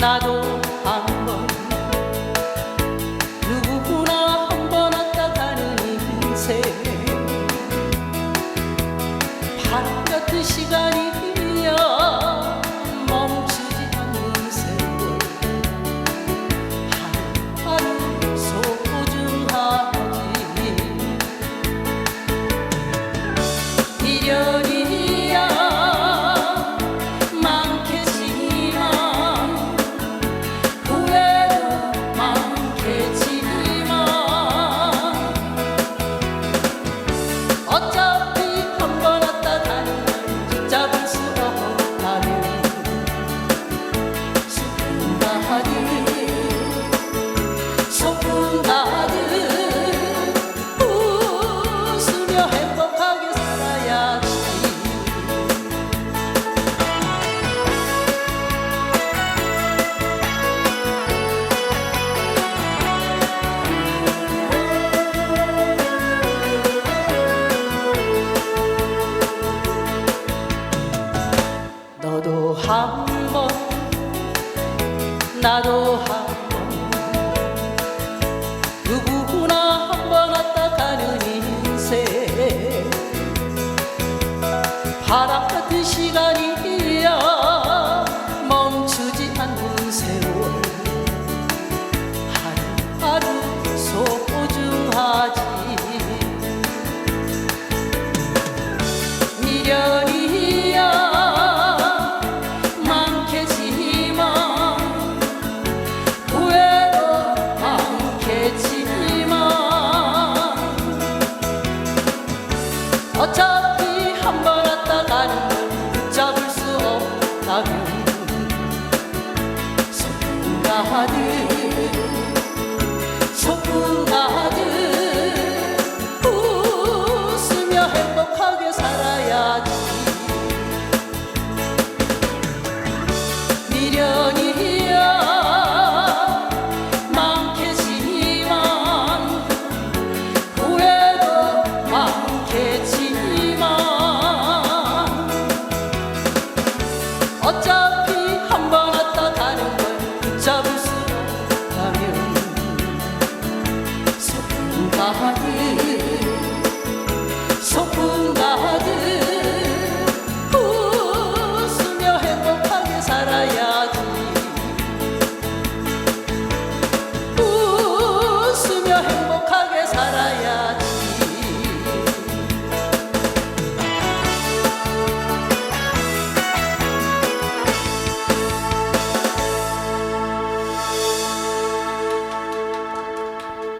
나도 한번 누구나 한 번 왔다 가는 인생. 바람 같은 시간이 흘려 멈추지 않는 세월 하루하루 소중하지. 이별이 나도 한번 누구나 한 번 왔다 가는 인생. 바람 같은 시간이 아들 성문 아들 웃으며 행복하게 살아야지. 미련이야 많겠지만 후회도 많겠지만 어쩌 好喝